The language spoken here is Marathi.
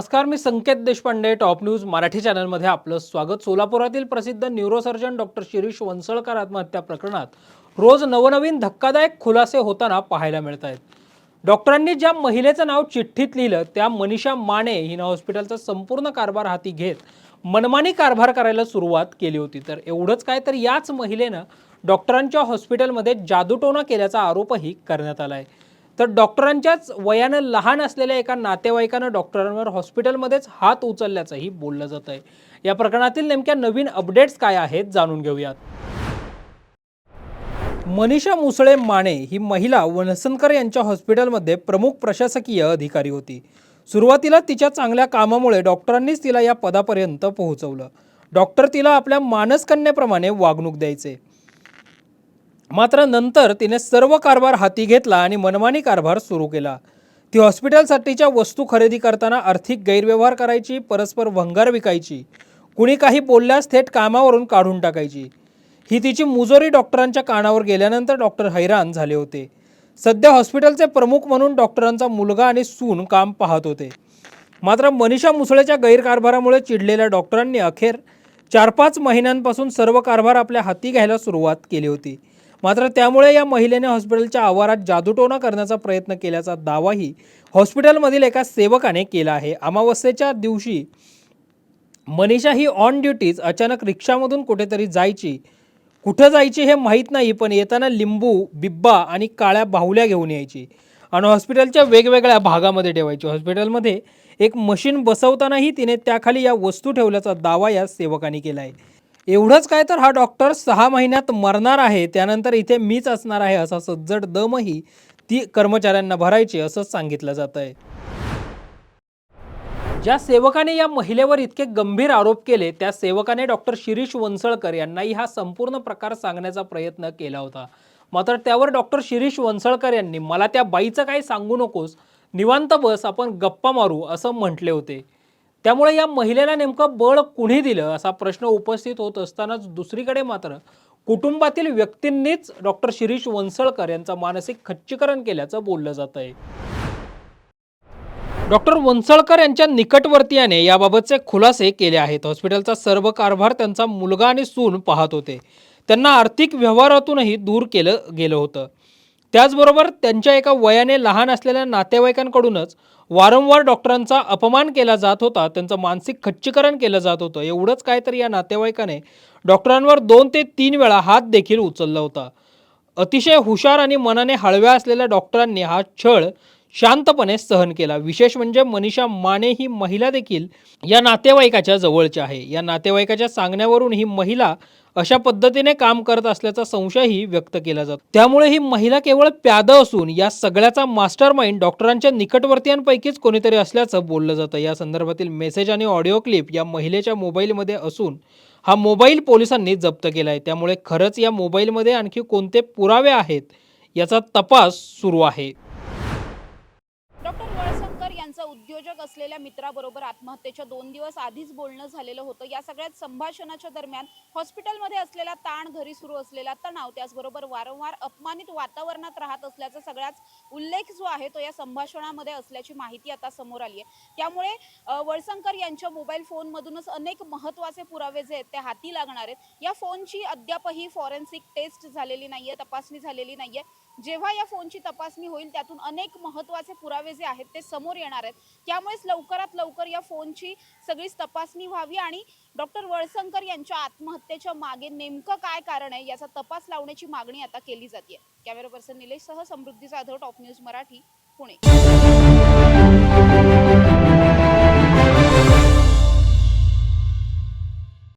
नमस्कार मी संकेत देशपांडे टॉप न्यूज मराठी चॅनलमध्ये आपलं स्वागत. सोलापुरातील प्रसिद्ध न्यूरोसर्जन डॉक्टर शिरीष वंसळकर आत्महत्या प्रकरणात रोज नवनवीन धक्कादायक खुलासे होताना पाहायला मिळत आहेत. डॉक्टरांनी ज्या महिलेचं नाव चिठ्ठीत लिहिलं त्या मनीषा माने हिनं हॉस्पिटलचा संपूर्ण कारभार हाती घेत मनमानी कारभार करायला सुरुवात केली होती. तर एवढंच काय तर याच महिलेनं डॉक्टरांच्या हॉस्पिटलमध्ये जादूटोणा केल्याचा आरोपही करण्यात आला आहे तर डॉक्टरांच्याच वयानं लहान असलेल्या एका नातेवाईकानं डॉक्टरांवर हॉस्पिटलमध्येच हात उचलल्याचंही बोललं जात आहे. या प्रकरणातील नेमक्या नवीन अपडेट्स काय आहेत जाणून घेऊयात. मनीषा मुसळे माने ही महिला वनसनकर यांच्या हॉस्पिटलमध्ये प्रमुख प्रशासकीय अधिकारी होती. सुरुवातीला तिच्या चांगल्या कामामुळे डॉक्टरांनीच तिला या पदापर्यंत पोहोचवलं. डॉक्टर तिला आपल्या मानसकन्येप्रमाणे वागणूक द्यायचे. मात्र नंतर तिने सर्व कारभार हाती घेतला आणि मनमानी कारभार सुरू केला. ती हॉस्पिटलसाठीच्या वस्तू खरेदी करताना आर्थिक गैरव्यवहार करायची परस्पर भंगार विकायची कुणी काही बोलल्यास थेट कामावरून काढून टाकायची. ही तिची मुजोरी डॉक्टरांच्या कानावर गेल्यानंतर डॉक्टर हैराण झाले होते. सध्या हॉस्पिटलचे प्रमुख म्हणून डॉक्टरांचा मुलगा आणि सून काम पाहत होते. मात्र मनीषा मुसळेच्या गैरकारभारामुळे चिडलेल्या डॉक्टरांनी अखेर चार पाच महिन्यांपासून सर्व कारभार आपल्या हाती घ्यायला सुरुवात केली होती. मात्र त्यामुळे या महिलेने हॉस्पिटलच्या आवारात जादूटोणा करण्याचा प्रयत्न केल्याचा दावाही हॉस्पिटलमधील एका सेवकाने केला आहे. अमावस्येच्या दिवशी मनीषा ही ऑन ड्युटीज अचानक रिक्षामधून कुठेतरी जायची. कुठं जायची हे माहीत नाही पण येताना लिंबू बिब्बा आणि काळ्या बाहुल्या घेऊन यायची आणि हॉस्पिटलच्या वेगवेगळ्या भागामध्ये ठेवायची. हॉस्पिटलमध्ये एक मशीन बसवतानाही तिने त्याखाली या वस्तू ठेवल्याचा दावा या सेवकाने केला आहे. एवढंच काय तर हा डॉक्टर सहा महिन्यात मरणार आहे त्यानंतर इथे मीच असणार आहे असा सज्जड दमही ती कर्मचाऱ्यांना भरायची असं सांगितलं जात आहे. ज्या सेवकाने या महिलेवर इतके गंभीर आरोप केले त्या सेवकाने डॉक्टर शिरीष वंसळकर यांनाही हा संपूर्ण प्रकार सांगण्याचा प्रयत्न केला होता. मात्र त्यावर डॉक्टर शिरीष वंसळकर यांनी मला त्या बाईचं काही सांगू नकोस निवांत बस आपण गप्पा मारू असं म्हटले होते. त्यामुळे या महिलेला नेमकं बळ कुणी दिलं? असा प्रश्न उपस्थित होत असतानाच दुसरीकडे मात्र कुटुंबातील व्यक्तींनीच डॉक्टर शिरीष वंसळकर यांचं मानसिक खच्चीकरण केल्याचं बोललं जात आहे. डॉक्टर वंसळकर यांच्या निकटवर्तीयाने याबाबतचे खुलासे केले आहेत. हॉस्पिटलचा सर्व कारभार त्यांचा मुलगा आणि सून पाहत होते. त्यांना आर्थिक व्यवहारातूनही दूर केलं गेलं होतं. त्याचबरोबर त्यांच्या एका वयाने लहान असलेल्या नातेवाईकांकडूनच वारंवार डॉक्टरांचा अपमान केला जात होता त्यांचं मानसिक खच्चीकरण केलं जात होतं. एवढंच काय तर या नातेवाईकाने डॉक्टरांवर दोन ते तीन वेळा हात देखील उचलला होता. अतिशय हुशार आणि मनाने हळव्या असलेल्या डॉक्टरांनी हा छळ शांतपणे सहन केला. विशेष म्हणजे मनीषा माने ही महिला देखील या नातेवाईकाच्या जवळची आहे. या नातेवाईकाच्या सांगण्यावरून ही महिला अशा पद्धतीने काम करत असल्याचा संशयही व्यक्त केला जातो. त्यामुळे ही महिला केवळ प्याद असून या सगळ्याचा मास्टर माइंड डॉक्टरांच्या निकटवर्तीयांपैकीच कोणीतरी असल्याचं बोललं जातं. या संदर्भातील मेसेज आणि ऑडिओ क्लिप या महिलेच्या मोबाईलमध्ये असून हा मोबाईल पोलिसांनी जप्त केला आहे त्यामुळे खरंच या मोबाईलमध्ये आणखी कोणते पुरावे आहेत याचा तपास सुरू आहे डॉक्टर वळसंकर यांचा उद्योजक असलेल्या मित्राबरोबर आत्महत्येच्या दोन दिवस आधीच बोलणं झालेलं होतं. या सगळ्यात संभाषणाच्या दरम्यान हॉस्पिटलमध्ये असलेला ताण घरी सुरू असलेला तणाव त्याचबरोबर वारंवार अपमानित वातावरणात राहत असल्याचा सगळ्याच उल्लेख जो आहे तो या संभाषणामध्ये असल्याची माहिती आता समोर आली आहे त्यामुळे वळसंकर यांच्या मोबाईल फोनमधूनच अनेक महत्त्वाचे पुरावे जे आहेत ते हाती लागणार आहेत. या फोनची अद्यापही फॉरेन्सिक टेस्ट झालेली नाहीये तपासणी झालेली नाहीये. जेव्हा या फोनची तपासणी होईल त्यातून अनेक महत्त्वाचे पुरावे जे आहेत ते समोर येणार आहेत. त्यामुळेच लवकरात लवकर या फोनची सगळीच तपासणी व्हावी आणि डॉक्टर वळसंकर यांच्या आत्महत्येच्या मागे नेमकं काय कारण आहे याचा तपास लावण्याची मागणी आता केली जाते कॅमेरा पर्सन निलेश सह समृद्धी जाधव टॉप न्यूज मराठी पुणे.